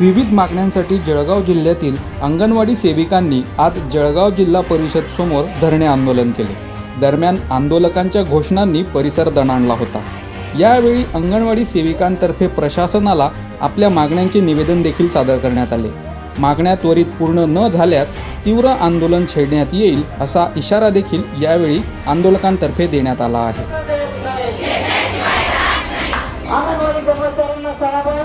विविध मागण्यांसाठी जळगाव जिल्ह्यातील अंगणवाडी सेविकांनी आज जळगाव जिल्हा परिषद समोर धरणे आंदोलन केले. दरम्यान आंदोलकांच्या घोषणांनी परिसर दणाणला होता. यावेळी अंगणवाडी सेविकांतर्फे प्रशासनाला आपल्या मागण्यांचे निवेदन देखील सादर करण्यात आले. मागण्या त्वरित पूर्ण न झाल्यास तीव्र आंदोलन छेडण्यात येईल असा इशारा देखील यावेळी आंदोलकांतर्फे देण्यात आला आहे. সালাম